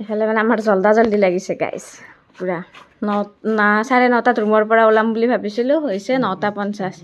এফালে মানে আমাৰ জল্দা জল্দি লাগিছে গাইছ পূৰা। ন না, চাৰে নটাত ৰুমৰ পৰা ওলাম বুলি ভাবিছিলোঁ, হৈছে নটা পঞ্চাছ।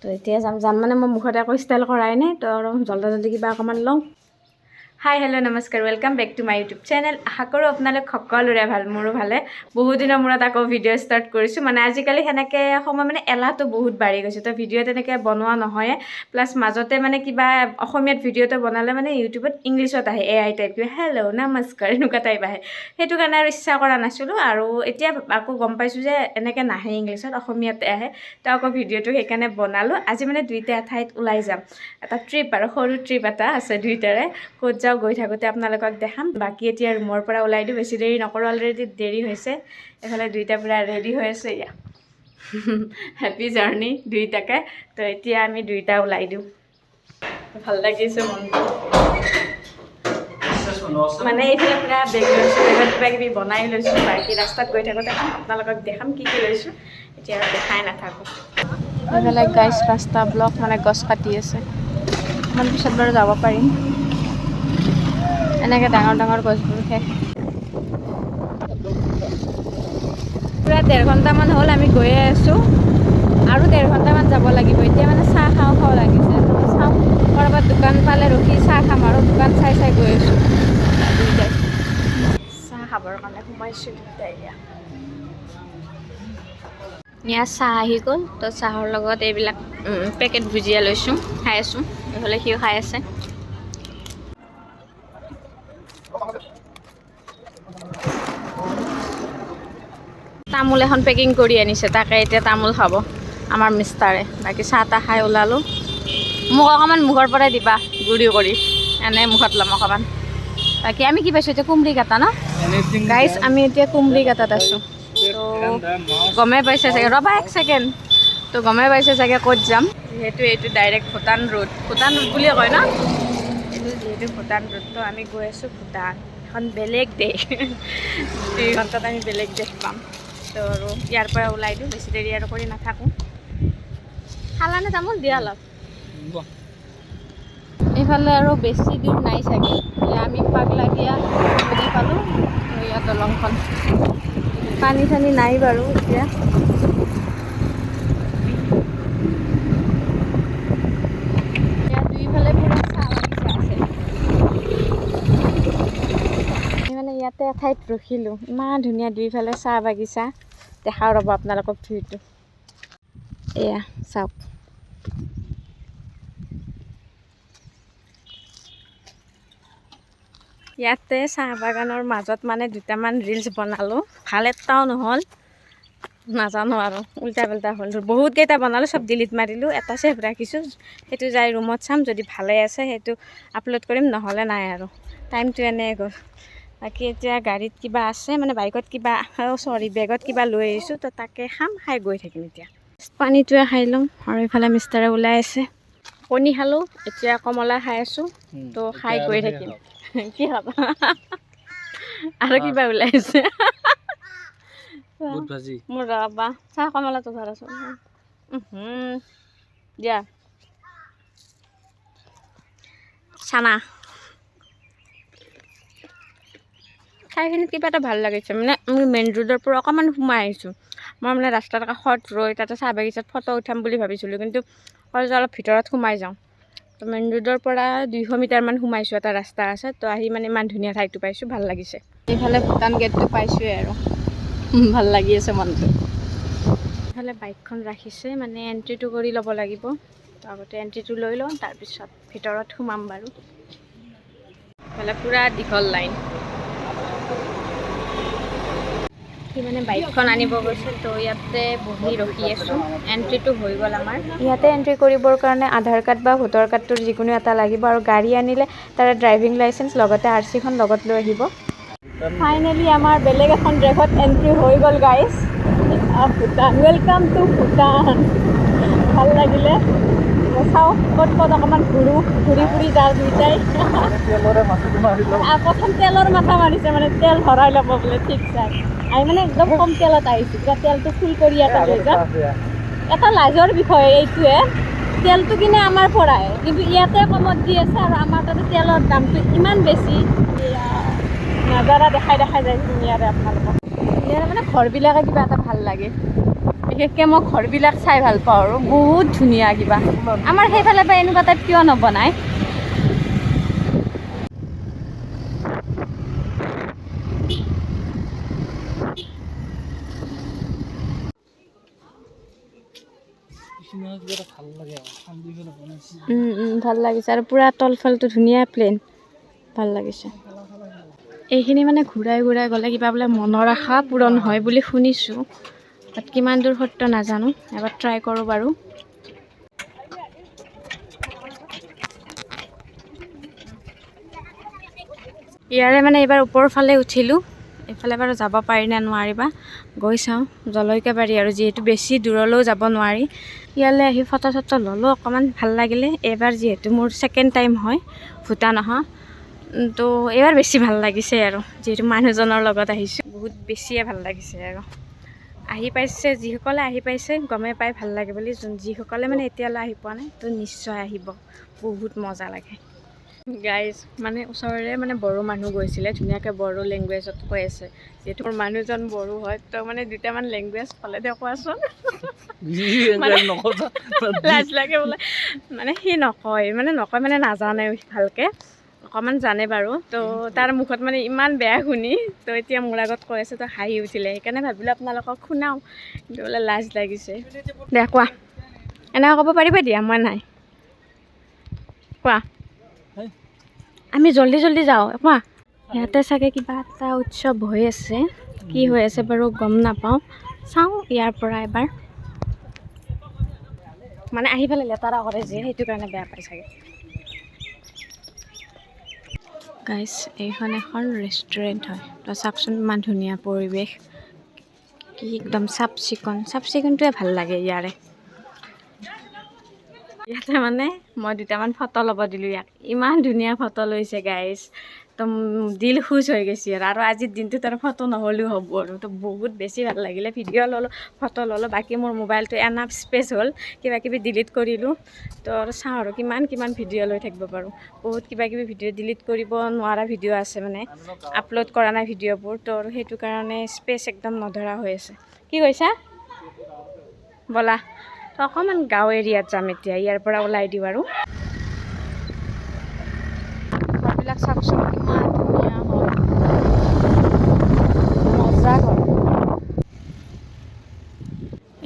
তো এতিয়া যাম যাম মানে মই মুখত একো ষ্টাইল কৰাই নাই, তো আৰু জল্দা জল্দি কিবা অকণমান লওঁ। হাই হেল্ল' নমস্কাৰ welcome back to my YouTube channel আশা কৰোঁ আপোনালোক সকলোৰে ভালো, মোৰো ভালে। বহুত দিনৰ মূৰত আকৌ ভিডিঅ' ষ্টাৰ্ট কৰিছোঁ। মানে আজিকালি সেনেকৈ সময় মানে এলাহটো বহুত বাঢ়ি গৈছে। তো ভিডিঅ' তেনেকৈ বনোৱা নহয়ে। প্লাছ মাজতে মানে কিবা অসমীয়াত ভিডিঅ'টো বনালে মানে ইউটিউবত ইংলিছত আহে এ আই টাইপ কিবা হেল্ল' নমস্কাৰ এনেকুৱা টাইপ আহে। সেইটো কাৰণে আৰু ইচ্ছা কৰা নাছিলোঁ। আৰু এতিয়া আকৌ গম পাইছোঁ যে এনেকৈ নাহে ইংলিছত, অসমীয়াতে আহে। তো আকৌ ভিডিঅ'টো সেইকাৰণে বনালোঁ। আজি মানে দুইটা এঠাইত ওলাই যাম। এটা ট্ৰিপ আৰু সৰু ট্ৰিপ এটা আছে দুইটাৰে। ক'ত যাওঁ গৈ থাকোঁতে আপোনালোকক দেখাম। বাকী এতিয়া ৰুমৰ পৰা ওলাই দিওঁ। বেছি দেৰি নকৰোঁ অলৰেডি দেৰি হৈছে। এইফালে দুইটা পূৰা ৰেডি হৈ আছে এয়া হেপী জাৰ্ণি দুইটাকে। তো এতিয়া আমি দুইটা ওলাই দিওঁ। ভালো লাগিছে মনটো। মানে এইফালে পূৰা বেগ লৈছোঁ বেগত কিবা কিবি বনাই লৈছোঁ। বাকী ৰাস্তাত গৈ থাকোঁতে আপোনালোকক দেখাম কি কি লৈছোঁ। এতিয়া আৰু দেখাই নাথাকোঁ। এইফালে গাইছ ৰাস্তা ব্লক মানে গছ কাটি আছে। অকণমান পিছত বাৰু যাব পাৰিম। এনেকৈ ডাঙৰ ডাঙৰ গছবোৰ শেষ পূৰা ডেৰ ঘণ্টামান হ'ল আমি গৈয়ে আছোঁ। আৰু ডেৰ ঘণ্টামান যাব লাগিব। এতিয়া মানে চাহ খাওঁ খাওঁ লাগিছে। চাওঁ ক'ৰবাত দোকান পালে ৰখি চাহ খাম আৰু দোকান চাই চাই গৈ আছোঁ। দুইটাই চাহ খাবৰ কাৰণে সোমাইছোঁ এতিয়া। ইয়াত চাহ আহি গ'ল। তো চাহৰ লগত এইবিলাক পেকেট ভুজিয়া লৈছোঁ, খাই আছোঁ। এইফালে সিও খাই আছে। তামোল এখন পেকিং কৰি আনিছে তাকে এতিয়া তামোল খাব আমাৰ মিষ্টাৰে বাকী চাহ তাহ খাই ওলালোঁ। মোক অকণমান মুখৰ পৰাই দিবা গুড়ি কৰি। এনে মুখত ল'ম অকণমান বাকী আমি কি পাইছোঁ এতিয়া কুমৰি কাটা ন? গাইছ আমি এতিয়া কুমৰি কাটাত আছোঁ। তো গমেই পাইছে চাগে। ৰ'বা এক ছেকেণ্ড তো গমেই পাইছে চাগে ক'ত যাম। যিহেতু এইটো direct Bhutan road Bhutan road বুলিয়ে কয় ন? এইটো যিহেতু ভূটান ৰোড তো আমি গৈ আছোঁ ভূটান। এখন বেলেগ দেশ। দুই ঘণ্টাত আমি বেলেগ দেশ পাম। তো আৰু ইয়াৰ পৰা ওলাই দিওঁ বেছি দেৰি আৰু কৰি নাথাকোঁ। খালানে তামোল? দিয়া অলপ। এইফালে আৰু বেছি দূৰ নাই চাগে। আমি পাগলা দিয়া পালোঁ ইয়াত দলংখন। পানী চানী নাই বাৰু এতিয়া ইয়াত দুইফালে পুৰা চাহ বাগিচা আছে আমি মানে ইয়াতে এঠাইত ৰখিলোঁ। ইমান ধুনীয়া দুইফালে চাহ বাগিচা। দেখাওঁ ৰ'ব আপোনালোকক ভিউটো। এয়া চাওক। ইয়াতে চাহ বাগানৰ মাজত মানে দুটামান ৰিলচ বনালোঁ। ভাল এটাও নহ'ল। নাজানো আৰু উল্টা পাল্টা হ'ল। বহুত কেইটা বনালোঁ চব ডিলিট মাৰিলোঁ। এটা ছেভ ৰাখিছোঁ। সেইটো যাই ৰুমত চাম। যদি ভালে আছে সেইটো আপলোড কৰিম। নহ'লে নাই আৰু। টাইমটো এনেই গ'ল। বাকী এতিয়া গাড়ীত কিবা আছে মানে বাইকত কিবা চৰি বেগত কিবা লৈ আহিছোঁ তো তাকে খাম খাই গৈ থাকিম এতিয়া। পানীটোৱে খাই ল'ম আৰু এইফালে মিষ্টাৰে ওলাই আছে। কণী খালোঁ এতিয়া কমলা খাই আছোঁ তো খাই গৈ থাকিম। কি খাবা আৰু কিবা বুট ভাজি। মোৰ ৰবা চাহ কমলাটো ধৰাচোন দিয়া। চানা। ঠাইখিনিত কিবা এটা ভাল লাগিছে। মানে আমি মেইন ৰোডৰ পৰা অকণমান সোমাই আহিছোঁ। মই মানে ৰাস্তাৰ কাষত ৰৈ তাতে চাহ বাগিচাত ফটো উঠাম বুলি ভাবিছিলোঁ। কিন্তু অলপ ভিতৰত সোমাই যাওঁ। তো মেইন ৰোডৰ পৰা দুইশ মিটাৰমান সোমাইছোঁ এটা ৰাস্তা আছে। তো আহি মানে ইমান ধুনীয়া ঠাইটো পাইছোঁ ভাল লাগিছে। এইফালে ভূটান গেটটো পাইছোঁৱে আৰু। ভাল লাগি আছে মনটো। এইফালে বাইকখন ৰাখিছে মানে এণ্ট্ৰিটো কৰি ল'ব লাগিব। তো আগতে এণ্ট্ৰিটো লৈ লওঁ তাৰপিছত ভিতৰত সোমাম বাৰু। এইফালে পূৰা দীঘল লাইন সি মানে বাইকখন আনিব গৈছিল, তো ইয়াতে বহি ৰখি আছোঁ। এণ্ট্ৰিটো হৈ গ'ল আমাৰ। ইয়াতে এণ্ট্ৰি কৰিবৰ কাৰণে আধাৰ কাৰ্ড বা ভোটাৰ কাৰ্ডটোৰ যিকোনো এটা লাগিব আৰু গাড়ী আনিলে তাৰে ড্ৰাইভিং লাইচেঞ্চ লগতে আৰ চিখন লগত লৈ আহিব। ফাইনেলি আমাৰ বেলেগ এখন দেশত এণ্ট্ৰি হৈ গ'ল guys Bhutan. Welcome to Bhutan. ভালো লাগিলে। চাওঁ ক'ত ক'ত অকণমান ঘূৰোঁ ঘূৰি ফুৰি যাওঁ দুইটাই। প্ৰথম তেলৰ মাথা মাৰিছে মানে তেল ভৰাই ল'ব বোলে ঠিক চাই। আমি মানে একদম কম তেলত আহিছোঁ এতিয়া তেলটো ফুল কৰি ইয়াতে লৈ যাম এটা লাজৰ বিষয় এইটোৱে তেলটো কিনে আমাৰ পৰাই কিন্তু ইয়াতে কমত দি আছে আৰু আমাৰ তাতে তেলৰ দামটো ইমান বেছি। নিজৰা দেখাই দেখাই যায় ধুনীয়াৰে আপোনালোকক। ইয়াৰে মানে ঘৰবিলাকে কিবা এটা ভালো লাগে। বিশেষকৈ মই ঘৰবিলাক চাই ভালো পাওঁ আৰু বহুত ধুনীয়া কিবা। আমাৰ সেইফালে পৰা এনেকুৱা টাইপ কিয় নবনায়? ভালো লাগিছে আৰু পূৰা তলফালটো ধুনীয়া প্লেন ভালো লাগিছে। এইখিনি মানে ঘূৰাই ঘূৰাই গ'লে কিবা বোলে মনৰ আশা পূৰণ হয় বুলি শুনিছোঁ। বাট কিমান দূৰ সত্য নাজানো এবাৰ ট্ৰাই কৰোঁ বাৰু। ইয়াৰে মানে এইবাৰ ওপৰৰ ফালে উঠিলোঁ এইফালে বাৰু যাব পাৰি নে নোৱাৰিবা গৈ চাওঁ জলকীয়াবাৰী আৰু যিহেতু বেছি দূৰলৈও যাব নোৱাৰি। ইয়ালৈ আহি ফটো চটো ল'লোঁ অকণমান ভাল লাগিলে এইবাৰ যিহেতু মোৰ ছেকেণ্ড টাইম হয় ভূটান অহা তো এইবাৰ বেছি ভাল লাগিছে আৰু যিহেতু মানুহজনৰ লগত আহিছোঁ বহুত বেছিয়ে ভাল লাগিছে আৰু। আহি পাইছে যিসকলে আহি পাইছে গমেই পাই ভাল লাগে বুলি যোন যিসকলে মানে এতিয়ালৈ আহি পোৱা নাই তো নিশ্চয় আহিব। বহুত মজা লাগে। গাইজ মানে ওচৰৰে মানে বড়ো মানুহ গৈছিলে ধুনীয়াকৈ বড়ো লেংগুৱেজত কৈ আছে। যিহেতু মোৰ মানুহজন বড়ো হয় তো মানে দুটামান লেংগুৱেজ ক'লে দে কোৱাচোন। লাজ লাগে বোলে। মানে সি নকয় মানে নকয় মানে নাজানে ভালকৈ। অকণমান জানে বাৰু। তো তাৰ মুখত মানে ইমান বেয়া শুনি তো এতিয়া মোৰ আগত কৈ আছে তো হাঁহি উঠিলে। সেইকাৰণে ভাবিলোঁ আপোনালোকক শুনাওঁ। কিন্তু বোলে লাজ লাগিছে। দে কোৱা। এনেকৈ ক'ব পাৰিবা দিয়া মই নাই। কোৱা। আমি জল্দি জল্দি যাওঁ। কোৱা। ইয়াতে চাগে কিবা এটা উৎসৱ হৈ আছে। কি হৈ আছে বাৰু গম নাপাওঁ। চাওঁ ইয়াৰ পৰা এবাৰ। মানে আহি পেলাই লেতেৰা কৰে যে সেইটো কাৰণে বেয়া পাই চাগে। গাইছ এইখন এখন ৰেষ্টুৰেণ্ট হয়। তো চাওকচোন ইমান ধুনীয়া পৰিৱেশ। কি একদম চাফ চিকুণ চাফ চিকুণটোৱে ভাল লাগে ইয়াৰে। ইয়াতে মানে মই দুটামান ফটো ল'ব দিলোঁ ইয়াক। ইমান ধুনীয়া ফটো লৈছে গাইজ তো দিল খুচ হৈ গৈছে আৰু। আৰু আজিৰ দিনটোত আৰু ফটো নহ'লেও হ'ব আৰু। তো বহুত বেছি ভালো লাগিলে। ভিডিঅ' ল'লোঁ, ফটো ল'লোঁ। বাকী মোৰ মোবাইলটো এনাফ স্পেচ হ'ল। কিবা কিবি ডিলিট কৰিলোঁ। তো আৰু চাওঁ আৰু কিমান কিমান ভিডিঅ' লৈ থাকিব পাৰোঁ। বহুত কিবা কিবি ভিডিঅ' ডিলিট কৰিব নোৱাৰা ভিডিঅ' আছে মানে। আপলোড কৰা নাই ভিডিঅ'বোৰ। তো সেইটো কাৰণে স্পেচ একদম নধৰা হৈ আছে। কি কৈছা? ব'লা। তো অকণমান গাঁও এৰিয়াত যাম এতিয়া। ইয়াৰ পৰা ওলাই দিওঁ আৰু। ঘৰবিলাক চাওকচোন কিমান ধুনীয়া হয় মজা ঘৰ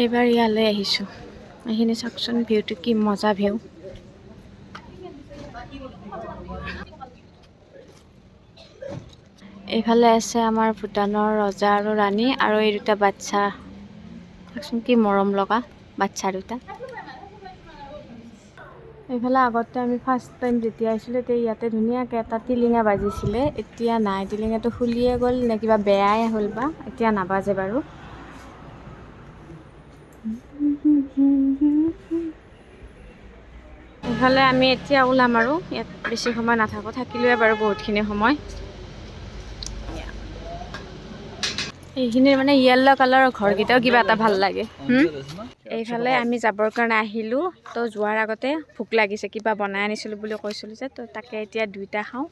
এইবাৰ ইয়ালৈ আহিছোঁ। এইখিনি চাওকচোন ভিউটো কি মজা ভিউ। এইফালে আছে আমাৰ ভূটানৰ ৰজা আৰু ৰাণী আৰু এই দুটা বাচ্চা চাওকচোন কি মৰম লগা বাচ্চা দুটা। এইফালে আগতে আমি ফাৰ্ষ্ট টাইম যেতিয়া আহিছিলোঁ তেতিয়া ইয়াতে ধুনীয়াকৈ এটা টিলিঙা বাজিছিলে। এতিয়া নাই টিলিঙাটো খুলিয়ে গ'ল নে কিবা বেয়াই হ'ল বা এতিয়া নাবাজে বাৰু। এইফালে আমি এতিয়া ওলাম আৰু ইয়াত বেছি সময় নাথাকোঁ থাকিলোৱে বাৰু বহুতখিনি সময়। এইখিনিৰ মানে য়েল্ল' কালাৰৰ ঘৰকেইটাও কিবা এটা ভাল লাগে? এইফালে আমি যাবৰ কাৰণে আহিলোঁ তো যোৱাৰ আগতে ভোক লাগিছে কিবা বনাই আনিছিলোঁ বুলি কৈছিলোঁ যে তো তাকে এতিয়া দুইটা খাওঁ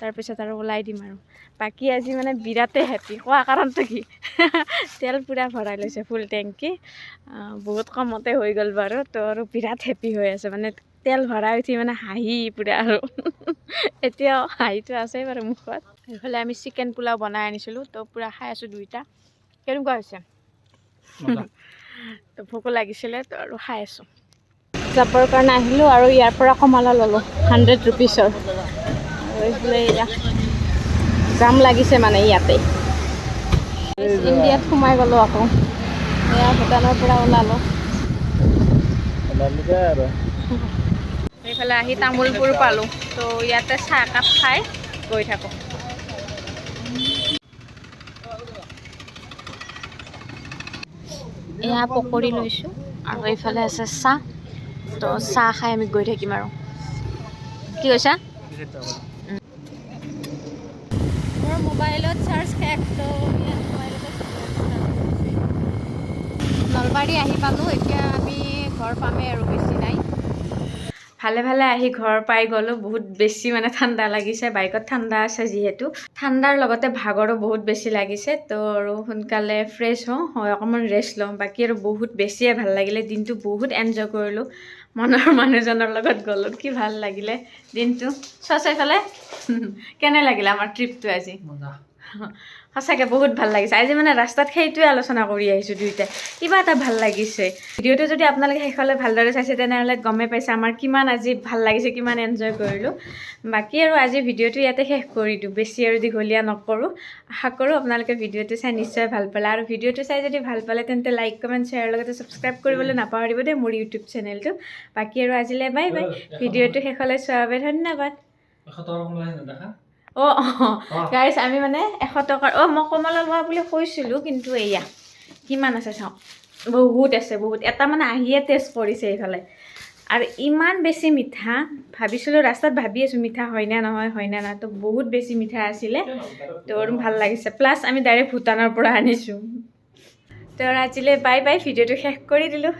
তাৰপিছত আৰু ওলাই দিম আৰু। বাকী আজি মানে বিৰাটেই হেপী কোৱা কাৰণটো কি? তেল পূৰা ভৰাই লৈছে ফুল টেংকি বহুত কমতে হৈ গ'ল বাৰু তো আৰু বিৰাট হেপী হৈ আছে মানে তেল ভৰাই উঠি মানে হাঁহি পূৰা আৰু। এতিয়াও হাঁহিটো আছেই বাৰু মুখত। এইফালে আমি চিকেন পোলাও বনাই আনিছিলোঁ তো পূৰা খাই আছোঁ দুইটা। কেনেকুৱা হৈছে? তো ভোকো লাগিছিলে তো আৰু খাই আছোঁ। যাবৰ কাৰণে আহিলোঁ আৰু ইয়াৰ পৰা কমলা ল'লোঁ হাণ্ড্ৰেড ৰুপিছৰ এইফালে এয়া জাম লাগিছে মানে ইয়াতে। ইণ্ডিয়াত সোমাই গ'লোঁ আকৌ। এয়া ভূটানৰ পৰা ওলালোঁ। এইফালে আহি তামোলপুৰ পালোঁ। তো ইয়াতে চাহ একাপ খাই গৈ থাকোঁ। এয়া পকৰি লৈছোঁ আৰু এইফালে আছে চাহ। তো চাহ খাই আমি গৈ থাকিম আৰু। কি কৈছা? মোৰ মোবাইলত চাৰ্জ শেষ, তো নলবাৰী আহি পালোঁ। এতিয়া আমি ঘৰ পামেই আৰু বেছি নাই। ভালে ভালে আহি ঘৰ পাই গ'লোঁ। বহুত বেছি মানে ঠাণ্ডা লাগিছে বাইকত ঠাণ্ডা আছে যিহেতু। ঠাণ্ডাৰ লগতে ভাগৰো বহুত বেছি লাগিছে তো আৰু সোনকালে ফ্ৰেছ হওঁ হয় অকণমান ৰেষ্ট লওঁ। বাকী আৰু বহুত বেছিয়ে ভালো লাগিলে দিনটো বহুত এনজয় কৰিলোঁ। মনৰ মানুহজনৰ লগত গ'লোঁ কি ভালো লাগিলে দিনটো। চোৱা চাইফালে কেনে লাগিলে আমাৰ ট্ৰিপটো আজি? সঁচাকৈ বহুত ভালো লাগিছে। আজি মানে ৰাস্তাত সেইটোৱে আলোচনা কৰি আহিছোঁ দুয়োটাই কিবা এটা ভালো লাগিছে। ভিডিঅ'টো যদি আপোনালোকে শেষলৈ ভালদৰে চাইছে তেনেহ'লে গমেই পাইছে আমাৰ কিমান আজি ভালো লাগিছে কিমান এনজয় কৰিলোঁ। বাকী আৰু আজি ভিডিঅ'টো ইয়াতে শেষ কৰি দিওঁ। বেছি আৰু দীঘলীয়া নকৰোঁ। আশা কৰোঁ আপোনালোকে ভিডিঅ'টো চাই নিশ্চয় ভালো পালে। আৰু ভিডিঅ'টো চাই যদি ভালো পালে তেন্তে লাইক কমেণ্ট শ্বেয়াৰ লগতে ছাবস্ক্ৰাইব কৰিবলৈ নাপাহৰিব দেই মোৰ ইউটিউব চেনেলটো বাকী আৰু আজিলৈ বাই বাই ভিডিঅ'টো শেষলৈ চোৱাৰ বাবে ধন্যবাদ। অঁ অঁ গাইছ আমি মানে এশ টকাৰ অঁ মই কমলা লোৱা বুলি কৈছিলোঁ কিন্তু এয়া কিমান আছে চাওঁ বহুত আছে বহুত। এটা মানে আহিয়ে টেষ্ট কৰিছে এইফালে। আৰু ইমান বেছি মিঠা ভাবিছিলোঁ ৰাস্তাত ভাবি আছোঁ মিঠা হয়নে নহয় হয়নে নহয় তো বহুত বেছি মিঠা আছিলে। তো ভালো লাগিছে। প্লাছ আমি ডাইৰেক্ট ভূটানৰ পৰা আনিছোঁ। তো আজিলৈ বাই বাই ভিডিঅ'টো শেষ কৰি দিলোঁ।